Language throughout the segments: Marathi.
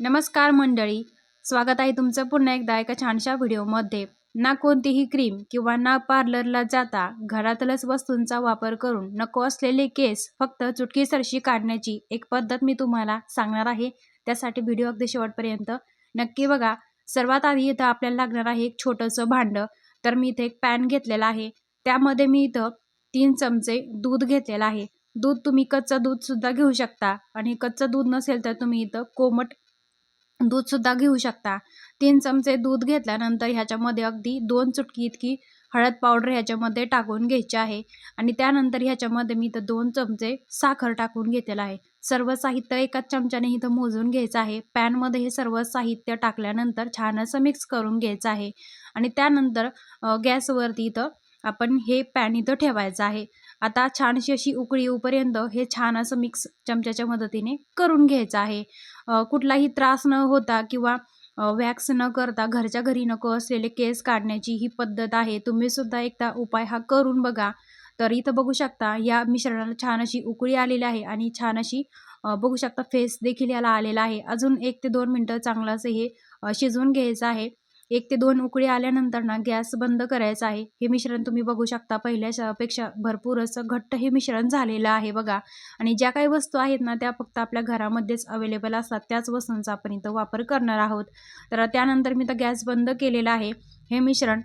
नमस्कार मंडळी. स्वागत आहे तुमचं पुन्हा एकदा एका छानशा व्हिडिओमध्ये. ना कोणतीही क्रीम किंवा ना पार्लरला जाता घरातलंच वस्तूंचा वापर करून नको असलेले केस फक्त चुटकीसरशी काढण्याची एक पद्धत मी तुम्हाला सांगणार आहे. त्यासाठी व्हिडिओ अगदी शेवटपर्यंत नक्की बघा. सर्वात आधी इथं आपल्याला लागणार आहे एक छोटंसं भांडं. तर मी इथे एक पॅन घेतलेला आहे. त्यामध्ये मी इथं तीन चमचे दूध घेतलेलं आहे. दूध तुम्ही कच्चं दूधसुद्धा घेऊ शकता आणि कच्चं दूध नसेल तर तुम्ही इथं कोमट दूधसुद्धा घेऊ शकता. तीन चमचे दूध घेतल्यानंतर ह्याच्यामध्ये अगदी दोन चुटकी इतकी हळद पावडर ह्याच्यामध्ये टाकून घ्यायची आहे. आणि त्यानंतर ह्याच्यामध्ये मी इथं दोन चमचे साखर टाकून घेतलेलं आहे. सर्व साहित्य एकाच चमच्याने इथं मोजून घ्यायचं आहे. पॅनमध्ये हे सर्व साहित्य टाकल्यानंतर छान असं मिक्स करून घ्यायचं आहे. आणि त्यानंतर गॅसवरती इथं आपण हे पॅन इथं ठेवायचं आहे. आता छानशी अशी उकळी येऊपर्यंत हे छान असं मिक्स चमच्याच्या मदतीने करून घ्यायचं आहे. कुठलाही त्रास न होता किंवा वॅक्स न करता घरच्या घरी नको असलेले केस काढण्याची ही पद्धत आहे. तुम्ही सुद्धा एकदा उपाय हा करून बघा. तर इथं बघू शकता या मिश्रणाला छान अशी उकळी आलेली आहे आणि छान अशी बघू शकता फेस देखील याला आलेला आहे. अजून एक ते दोन मिनटं चांगलं असं हे शिजवून घ्यायचं आहे. एक ते दोन उकळी आल्यानंतर ना गॅस बंद करायचा आहे. हे मिश्रण तुम्ही बघू शकता. पहिल्यापेक्षा भरपूर असं घट्ट हे मिश्रण झालेलं आहे बघा. आणि ज्या काही वस्तू आहेत ना त्या फक्त आपल्या घरामध्येच अवेलेबल असतात. त्याच वस्तूंचा आपण इथं वापर करणार आहोत. तर त्यानंतर मी तर गॅस बंद केलेला आहे. हे मिश्रण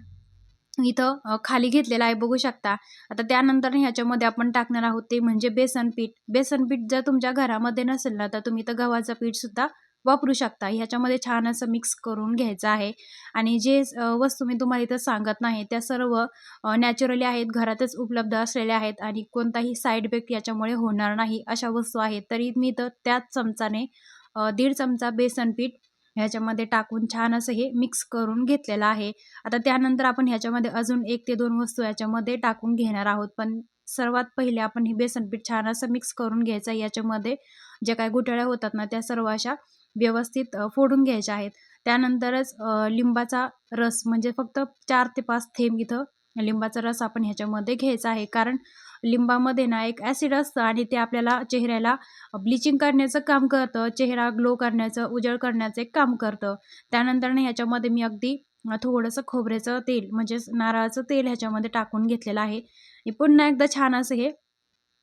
इथं खाली घेतलेलं आहे. बघू शकता. आता त्यानंतर ह्याच्यामध्ये आपण टाकणार आहोत ते म्हणजे बेसन पीठ. बेसन पीठ जर तुमच्या घरामध्ये नसेल ना तर तुम्ही तर गव्हाचं पीठसुद्धा वापरू शकता. ह्याच्यामध्ये छान असं मिक्स करून घ्यायचं आहे. आणि जे वस्तू मी तुम्हाला इथं सांगत नाही त्या सर्व नॅचरली आहेत घरातच उपलब्ध असलेल्या आहेत आणि कोणताही साईड इफेक्ट याच्यामुळे होणार नाही अशा वस्तू आहेत. तरी मी तर त्याच चमचाने दीड चमचा बेसन पीठ ह्याच्यामध्ये टाकून छान असं हे मिक्स करून घेतलेलं आहे. आता त्यानंतर आपण ह्याच्यामध्ये अजून एक ते दोन वस्तू याच्यामध्ये टाकून घेणार आहोत. पण सर्वात पहिले आपण हे बेसन पीठ छान असं मिक्स करून घ्यायचं आहे. याच्यामध्ये ज्या काय गुठळ्या होतात ना त्या सर्व अशा व्यवस्थित फोडून घ्यायच्या आहेत. त्यानंतरच लिंबाचा रस म्हणजे फक्त चार ते पाच थेंब इथं लिंबाचा रस आपण ह्याच्यामध्ये घ्यायचा आहे. कारण लिंबामध्ये ना एक ॲसिड असतं आणि ते आपल्याला चेहऱ्याला ब्लिचिंग करण्याचं काम करतं चेहरा ग्लो करण्याचं उजळ करण्याचं एक काम करतं. त्यानंतरनं ह्याच्यामध्ये मी अगदी थोडंसं खोबऱ्याचं तेल म्हणजेच नारळाचं तेल ह्याच्यामध्ये टाकून घेतलेलं आहे. पुन्हा एकदा छान असं हे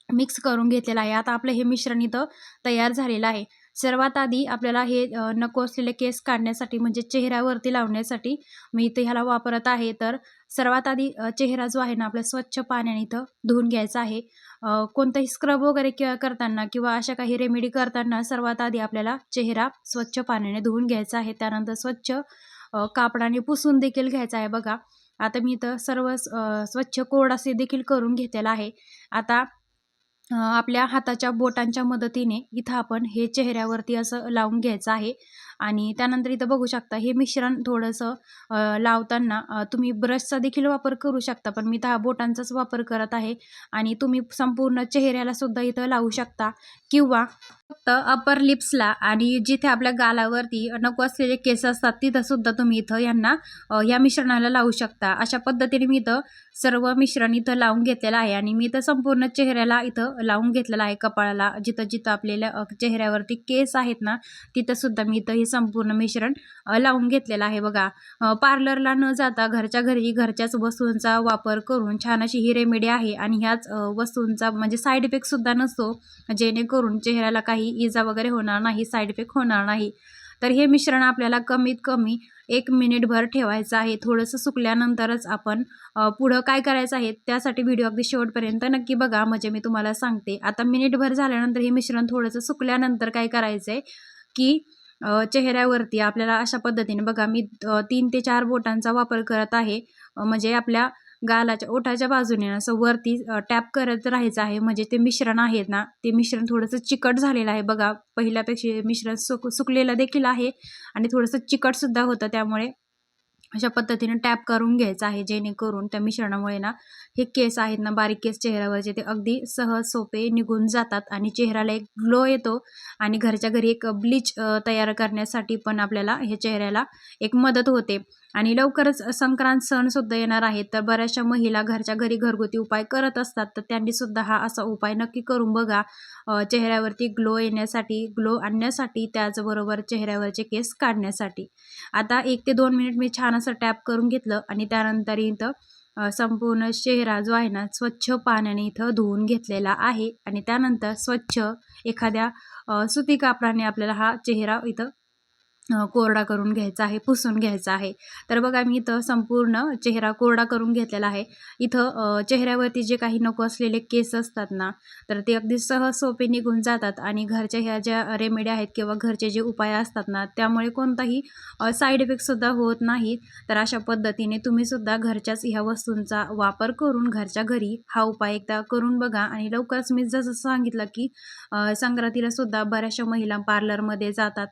मिक्स करून घेतलेलं आहे. आता आपलं हे मिश्रण इथं तयार झालेलं आहे. सर्वात आधी आपल्याला हे नको असलेले केस काढण्यासाठी म्हणजे चेहऱ्यावरती लावण्यासाठी मी इथे ह्याला वापरत आहे. तर सर्वात आधी चेहरा जो आहे ना आपल्या स्वच्छ पाण्याने इथं धुवून घ्यायचा आहे. कोणतंही कोणताही स्क्रब वगैरे किंवा करताना किंवा अशा काही रेमेडी करताना सर्वात आधी आपल्याला चेहरा स्वच्छ पाण्याने धुवून घ्यायचा आहे. त्यानंतर स्वच्छ कापडाने पुसून देखील घ्यायचा आहे बघा. आता मी इथं सर्व स्वच्छ कोरड असे देखील करून घेतलेला आहे. आता आपल्या हाताच्या बोटांच्या मदतीने इथं आपण हे चेहऱ्यावरती असं लावून घ्यायचं आहे. आणि त्यानंतर इथं बघू शकता हे मिश्रण थोडंसं लावताना तुम्ही ब्रशचा देखील वापर करू शकता पण मी तर हा बोटांचाच वापर करत आहे. आणि तुम्ही संपूर्ण चेहऱ्याला सुद्धा इथं लावू शकता. किंवा फक्त अपर लिप्सला आणि जिथे आपल्या गालावरती नको असलेले केस असतात तिथं सुद्धा तुम्ही इथं यांना या मिश्रणाला लावू शकता. अशा पद्धतीने मी इथं सर्व मिश्रण इथं लावून घेतलेलं आहे. आणि मी इथं संपूर्ण चेहऱ्याला इथं लावून घेतलेलं आहे कपाळाला. जिथं जिथं आपल्याला चेहऱ्यावरती केस आहेत ना तिथंसुद्धा मी इथं हे संपूर्ण मिश्रण लावून घेतलेलं आहे बघा. पार्लरला न जाता घरच्या घरी घरच्याच वस्तूंचा वापर करून छान अशी ही रेमेडी आहे आणि ह्याच वस्तूंचा म्हणजे साईड इफेक्टसुद्धा नसतो. जेणेकरून चेहऱ्याला काही इजा वगैरे होणार नाही साईड इफेक्ट होणार नाही. तर हे मिश्रण आपल्याला कमीत कमी एक मिनिटभर ठेवायचं आहे. थोडंसं सुकल्यानंतरच आपण पुढं काय करायचं आहे त्यासाठी व्हिडिओ अगदी शेवटपर्यंत नक्की बघा. म्हणजे मी तुम्हाला सांगते. आता मिनिटभर झाल्यानंतर हे मिश्रण थोडंसं सुकल्यानंतर काय करायचं आहे की चेहऱ्यावरती आपल्याला अशा पद्धतीने बघा मी तीन ते चार बोटांचा वापर करत आहे. म्हणजे आपल्या गालाच्या ओठाच्या बाजूने ना असं वरती टॅप करत राहायचं आहे. म्हणजे ते मिश्रण आहेत ना ते मिश्रण थोडंसं चिकट झालेलं आहे. बघा पहिल्यापेक्षा मिश्रण सुक सुकलेलं देखील आहे आणि थोडंसं चिकटसुद्धा होतं. त्यामुळे अशा पद्धतीने टॅप करून घ्यायचं आहे. जेणेकरून त्या मिश्रणामुळे ना हे केस आहेत ना बारीक केस चेहऱ्यावरचे ते अगदी सहज सोपे निघून जातात आणि चेहऱ्याला एक ग्लो येतो आणि घरच्या घरी एक ब्लीच तयार करण्यासाठी पण आपल्याला हे चेहऱ्याला एक मदत होते. आणि लवकरच संक्रांत सण सुद्धा येणार आहे. तर बऱ्याचशा महिला घरच्या घरी घरगुती उपाय करत असतात. तर त्यांनी सुद्धा हा असा उपाय नक्की करून बघा. चेहऱ्यावरती ग्लो येण्यासाठी ग्लो आणण्यासाठी त्याचबरोबर चेहऱ्यावरचे केस काढण्यासाठी. आता एक ते दोन मिनिट मी छान असं टॅप करून घेतलं आणि त्यानंतर इथं संपूर्ण चेहरा जो आहे ना स्वच्छ पाण्याने इथं धुवून घेतलेला आहे. आणि त्यानंतर स्वच्छ एखाद्या सुती कापडाने आपल्याला हा चेहरा इथं कोरडा करून घ्यायचा आहे पुसून घ्यायचा आहे. तर बघा मी इथं संपूर्ण चेहरा कोरडा करून घेतलेला आहे. इथं चेहऱ्यावरती जे काही नको असलेले केस असतात ना तर ते अगदी सहज सोपे निघून जातात आणि घरच्या ह्या ज्या रेमेडी आहेत किंवा घरचे जे उपाय असतात ना त्यामुळे कोणताही साईड इफेक्टसुद्धा होत नाही. तर अशा पद्धतीने तुम्ही सुद्धा घरच्याच ह्या वस्तूंचा वापर करून घरच्या घरी हा उपाय एकदा करून बघा आणि लवकरच मी जसं सांगितलं की अ, संक्रांतीला सुद्धा बऱ्याचशा महिला पार्लरमध्ये जातात.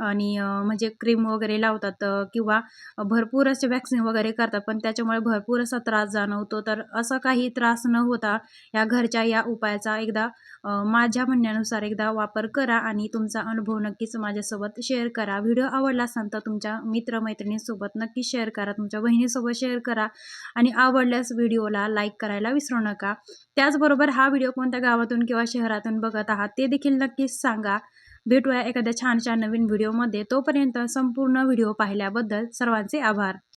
आणि म्हणजे क्रीम वगैरे लावतात किंवा भरपूर असे वॅक्सिन वगैरे करतात पण त्याच्यामुळे भरपूर असा त्रास जाणवतो. तर असा काही त्रास न होता या घरच्या या उपायाचा एकदा माझ्या म्हणण्यानुसार एकदा वापर करा आणि तुमचा अनुभव नक्कीच माझ्यासोबत शेअर करा. व्हिडिओ आवडला असाल तर तुमच्या मित्रमैत्रिणींसोबत नक्की शेअर करा तुमच्या बहिणीसोबत शेअर करा आणि आवडल्यास व्हिडिओला लाईक करायला विसरू नका. त्याचबरोबर हा व्हिडिओ कोणत्या गावातून किंवा शहरातून बघत आहात ते देखील नक्कीच सांगा. भेटूया एखाद्या छानशा नवीन व्हिडिओमध्ये तोपर्यंत संपूर्ण व्हिडिओ पाहिल्याबद्दल सर्वांचे आभार.